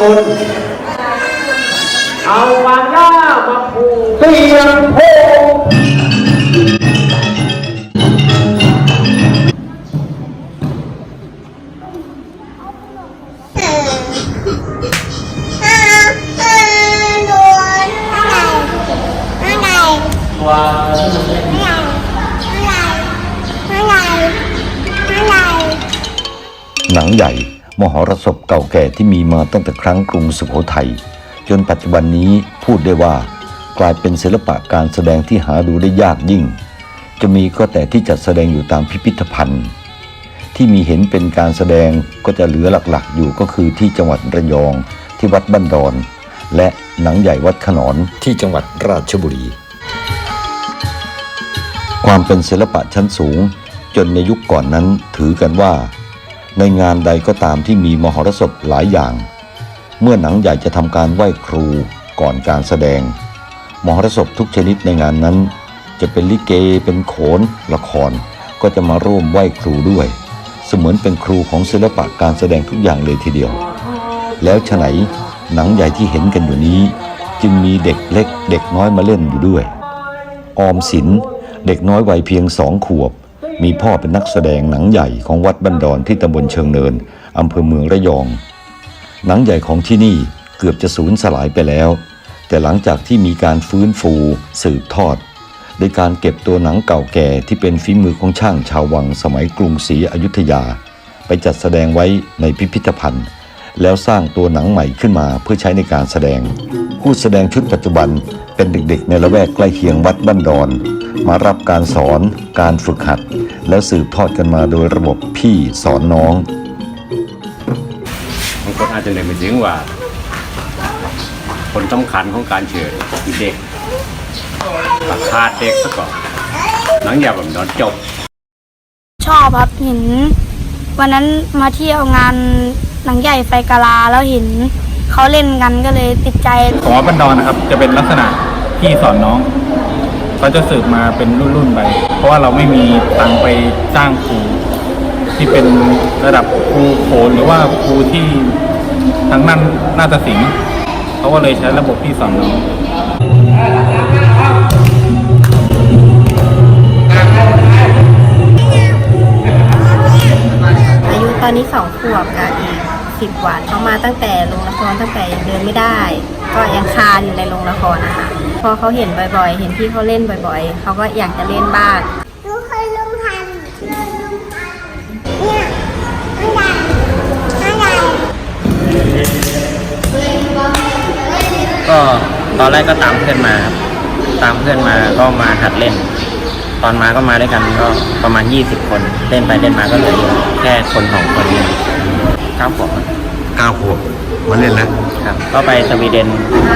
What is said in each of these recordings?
คน เอามาล่ามาผูกเตียงโพหนังใหญ่ มหรสพเก่าแก่ที่มีมาตั้งแต่ครั้งกรุงสุโขทัยจนปัจจุบันนี้พูดได้ว่ากลายเป็นศิลปะการแสดงที่หาดูได้ยากยิ่ง จะมีก็แต่ที่จัดแสดงอยู่ตามพิพิธภัณฑ์ ที่มีเห็นเป็นการแสดงก็จะเหลือหลักๆ อยู่ก็คือที่จังหวัดระยองที่วัดบ้านดอน และหนังใหญ่วัดขนอนที่จังหวัดราชบุรี ความเป็นศิลปะชั้นสูง จนในยุคก่อนนั้นถือกันว่า ในงานใดก็ตามที่มีมหรสพหลายอย่าง เมื่อหนังใหญ่จะทำการไหว้ครูก่อนการแสดง มหรสพทุกชนิดในงานนั้น จะเป็นลิเกเป็นโขน ละครก็จะมาร่วมไหว้ครูด้วย เสมือนเป็นครูของศิลปะการแสดงทุกอย่างเลยทีเดียว แล้วฉไหนหนังใหญ่ที่เห็นกันอยู่นี้ จึงมีเด็กเล็กเด็กน้อยมาเล่นอยู่ด้วย ออมสินเด็กน้อยวัยเพียงสองขวบ มีพ่อเป็นนักแสดงหนังใหญ่ของวัดบันดอนที่ตำบลเชิงเนินอำเภอเมืองระยอง หนังใหญ่ของที่นี่เกือบจะสูญสลายไปแล้ว แต่หลังจากที่มีการฟื้นฟูสืบทอดโดยการเก็บตัวหนังเก่าแก่ที่เป็นฝีมือของช่างชาววังสมัยกรุงศรีอยุธยา ไปจัดแสดงไว้ในพิพิธภัณฑ์ แล้วสร้างตัวหนังใหม่ขึ้นมาเพื่อใช้ในการแสดง ผู้แสดงชุดปัจจุบันเป็นเด็กๆ ในละแวกใกล้เคียงวัดบ้านดอน มารับการสอนการฝึกหัด แล้วสืบทอดกันมาโดยระบบพี่สอนน้องบางคนอาจจะเลยไม่ถึงว่า คนสำคัญของการเชิญคือเด็กตัดขาดเด็กซะก่อนหลังจากผมนอนจบ ชอบครับเห็น วันนั้นมาเที่ยวงานหนังใหญ่ไฟกาลาแล้วเห็นเขาเล่นกันก็เลยติดใจ ของวัดบันดอนนะครับ จะเป็นลักษณะพี่สอนน้อง เขาจะสืบมาเป็นรุ่นๆไป เพราะว่าเราไม่มีตังไปจ้างครูที่เป็นระดับครูโขนหรือว่าครูที่ทางนั้นน่าฏศิลป์เขาก็เลยใช้ระบบพี่สอนน้องอายุตอนนี้สองขวบกับอีกสิบวันเขามาตั้งแต่โรงละครตั้งแต่ยังเดินไม่ได้ ก็ยังคาอยู่ในโรงละครนะคะ พอเขาเห็นบ่อยๆ เห็นพี่เขาเล่นบ่อยๆ เขาก็อยากจะเล่นบ้าง ลูกเคยลุงทันลุงทันเนี่ยอะไรอะไรก็ตอนแรกก็ตามเพื่อนมาครับตามเพื่อนมาก็มาหัดเล่น ตอนมาก็มาด้วยกันก็ประมาณ 20 คน เล่นไปเล่นมาก็เหลืออยู่แค่คนสองคนเองเก้าขวบครับก้าวขวบมาเล่นแล้ว ครับ ก็ไปสวีเดน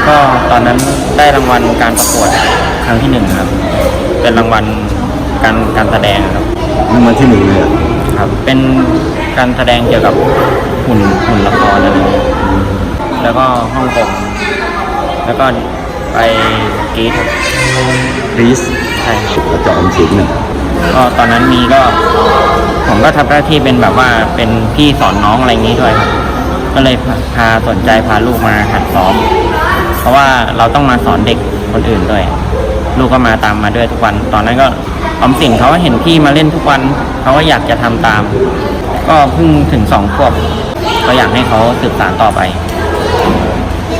ก็ตอนนั้นได้รางวัลการประกวดครั้งที่หนึ่งครับ เป็นรางวัลการการแสดงครับนี่มาที่หนึ่งเลยอะครับ เป็นการแสดงเกี่ยวกับหุ่นหุ่นละครอะไรอย่างเงี้ยแล้วก็ฮ่องกงแล้วก็ไปกรีซครับรีสใช่ครับอาจารย์ออมสินน่ะก็ตอนนั้นมีก็ ผมก็ทำหน้าที่เป็นแบบว่าเป็นพี่สอนน้องอะไรอย่างนี้ด้วยครับ ก็เลยพาพาสนใจพาลูกมาหัดซ้อม เพราะว่าเราต้องมาสอนเด็กคนอื่นด้วย ลูกก็มาตามมาด้วยทุกวัน ตอนนั้นก็ออมสินเขาก็เห็นพี่มาเล่นทุกวันเขาก็อยากจะทำตาม ก็เพิ่งถึงสองขวบก็อยากให้เขาสืบสานต่อไป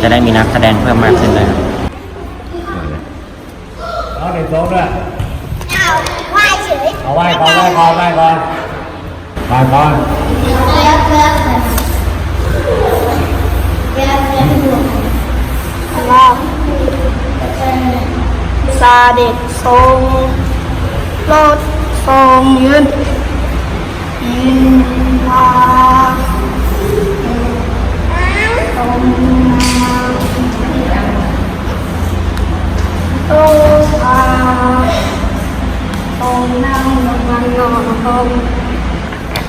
จะได้มีนักแสดงเพิ่มมากขึ้นเลยครับเอาเด็กสองด้วยเอาไหวเฉยเอาไหว้ก่อนไหว้ก่อนไหว้ก่อนไหว้ก่อน là để sông lót sông yên in hoa sông tô xa sông năng nồng nồng nồng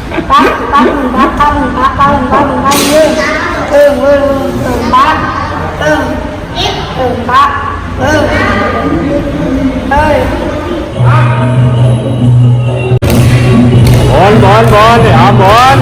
เลือกดูรอบซาเด็กทรงโลดทรงยืนอินทาทรงมาโตพาทรงนั่งลงมาหนอนทรงปักปักปักปักปักปักปักปักยืนเอิงเอิงเอิงปักเอิงเออปะเออเอ้ยบอลบอลบอลเนี่ยเอาบอล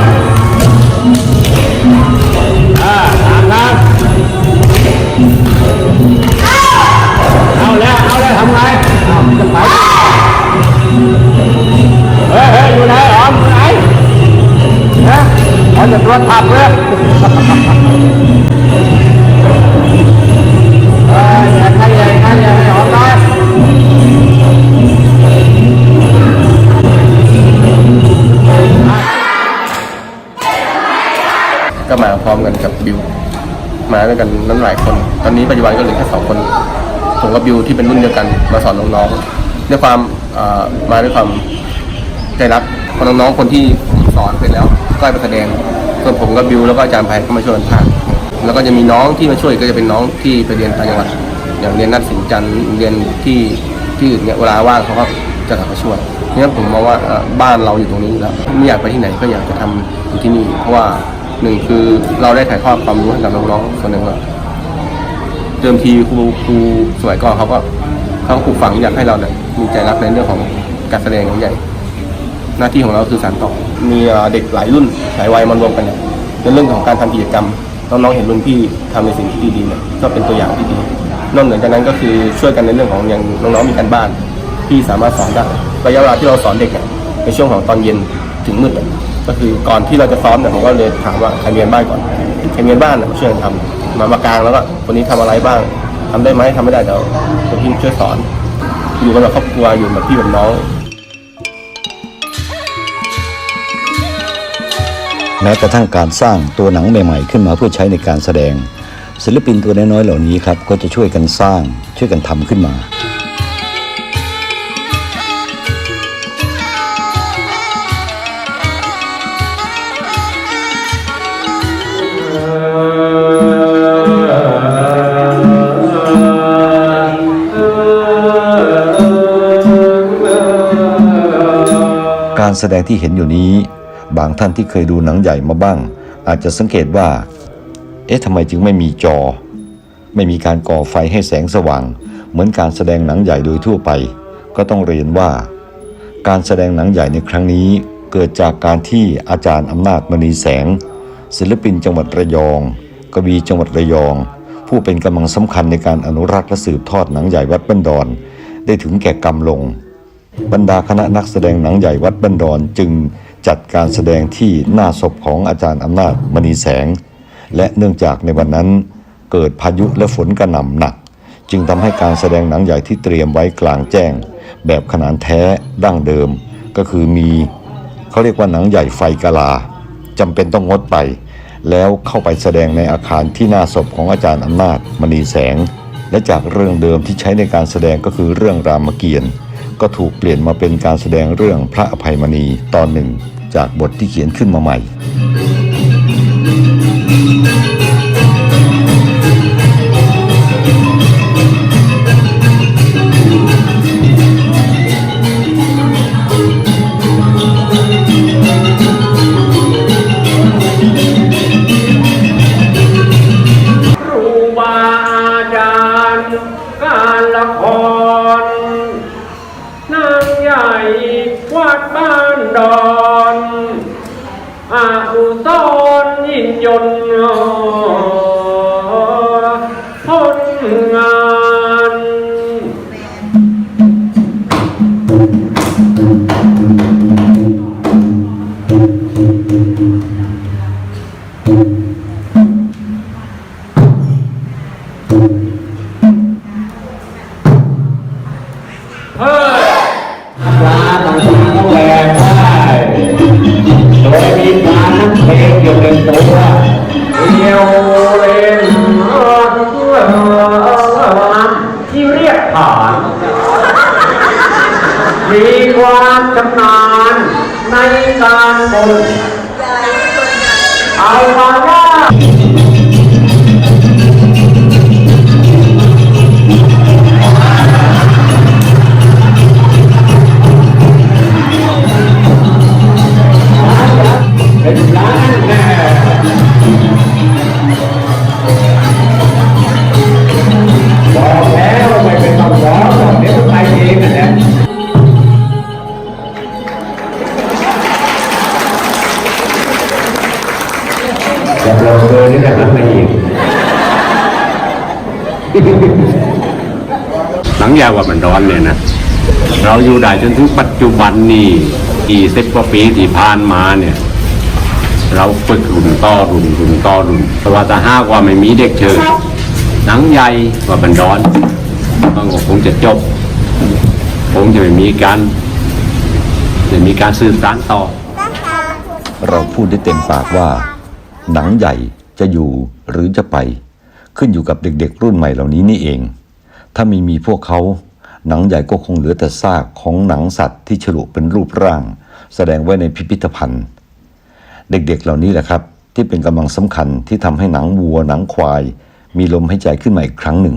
บิว มาด้วยกันนั้นหลายคน ตอนนี้ปัจจุบันก็เหลือแค่สองคนผมกับบิวที่เป็นรุ่นเดียวกันมาสอนน้องๆด้วยความมาด้วยความใจรักเพราะน้องๆคนที่สอนเสร็จแล้วก็ให้ไปแสดงส่วนผมกับบิวแล้วก็อาจารย์ไพก็มาช่วยกันพาแล้วก็จะมีน้องที่มาช่วยก็จะเป็นน้องที่ไปเรียนต่างจังหวัดอย่างเรียนนัดสินจันทร์เรียนที่ที่อื่นเนี่ยเวลาว่างเขาก็จะกลับมาช่วยเนี่ยผมมองว่าบ้านเราอยู่ตรงนี้แล้วไม่อยากไปที่ไหนก็อยากจะทำอยู่ที่นี่เพราะว่า หนึ่งคือเราได้ถ่ายทอดความรู้ให้กับน้องๆส่วนหนึ่งว่าเดิมทีครูครูสมัยก่อนเขาก็เขาก็ปลูกฝังอยากให้เราเนี่ยมีใจรักในเรื่องของการแสดงของใหญ่ หน้าที่ของเราคือสานต่อมีเด็กหลายรุ่นหลายวัยมารวมกันเนี่ยในเรื่องของการทำกิจกรรมน้องๆเห็นรุ่นพี่ทำในสิ่งที่ดีๆเนี่ยก็เป็นตัวอย่างที่ดีนอกเหนือจากนั้นก็คือช่วยกันในเรื่องของอย่างน้องๆมีการบ้าน ที่สามารถสอนได้ระยะเวลาที่เราสอนเด็กเนี่ยในช่วงของตอนเย็นถึงมืด ก็คือก่อนที่เราจะซ้อมเนี่ยผมก็เลยถามว่าใครเรียนบ้านก่อนใครเรียนบ้านเนี่ยช่วยกันทำมามากลางแล้วก็คนนี้ทำอะไรบ้างทำได้ไหมทำไม่ได้เดี๋ยวคนที่ช่วยสอน อยู่กันแบบครอบครัวอยู่แบบพี่แบบน้องแม้กระทั่งการสร้างตัวหนังใหม่ ๆ ขึ้นมาเพื่อใช้ในการแสดง ศิลปินตัวน้อยๆเหล่านี้ครับก็จะช่วยกันสร้างช่วยกันทำขึ้นมา การแสดงที่เห็นอยู่นี้ บางท่านที่เคยดูหนังใหญ่มาบ้าง อาจจะสังเกตว่า เอ๊ะทำไมจึงไม่มีจอ ไม่มีการก่อไฟให้แสงสว่าง เหมือนการแสดงหนังใหญ่โดยทั่วไป ก็ต้องเรียนว่า การแสดงหนังใหญ่ในครั้งนี้ เกิดจากการที่อาจารย์อำนาจมณีแสง ศิลปินจังหวัดระยองกวีจังหวัดระยอง ผู้เป็นกำลังสำคัญในการอนุรักษ์และสืบทอดหนังใหญ่วัดบันดอน ได้ถึงแก่กรรมลง บรรดาคณะนักแสดงหนังใหญ่วัดบันดอนจึงจัดการแสดงที่หน้าศพของอาจารย์อำนาจมณีแสง และเนื่องจากในวันนั้นเกิดพายุและฝนกระหน่ำหนัก จึงทำให้การแสดงหนังใหญ่ที่เตรียมไว้กลางแจ้ง แบบขนานแท้ดั้งเดิม ก็คือมีเขาเรียกว่าหนังใหญ่ไฟกะลาจำเป็นต้องงดไป แล้วเข้าไปแสดงในอาคารที่หน้าศพของอาจารย์อำนาจมณีแสง และจากเรื่องเดิมที่ใช้ในการแสดงก็คือเรื่องรามเกียรติ์ ก็ถูกเปลี่ยนมาเป็นการแสดงเรื่องพระอภัยมณีตอนหนึ่ง จากบทที่เขียนขึ้นมาใหม่ กา ยาวกว่ามันร้อนเนี่ยนะเราอยู่ได้จนถึงปัจจุบันนี่กี่สิบกว่าปีที่ผ่านมาเนี่ย เราฝึกรุ่นต่อรุ่นรุ่นต่อรุ่นแต่ว่าถ้าหากว่าไม่มีเด็กเชิญหนังใหญ่กว่าบันดอนมันก็คงจะจบคงจะไม่มีการจะมีการสื่อสารต่อ เราพูดได้เต็มปากว่า หนังใหญ่จะอยู่หรือจะไป ขึ้นอยู่กับเด็กๆรุ่นใหม่เหล่านี้นี่เอง ถ้าไม่มีพวกเขา หนังใหญ่ก็คงเหลือแต่ซากของหนังสัตว์ที่ฉลุเป็นรูปร่าง แสดงไว้ในพิพิธภัณฑ์ เด็กๆเหล่านี้แหละครับ ที่เป็นกำลังสำคัญที่ทำให้หนังวัวหนังควาย มีลมหายใจขึ้นมาอีกครั้งหนึ่ง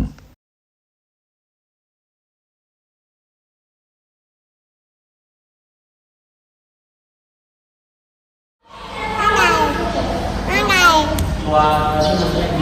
อะไรอะไร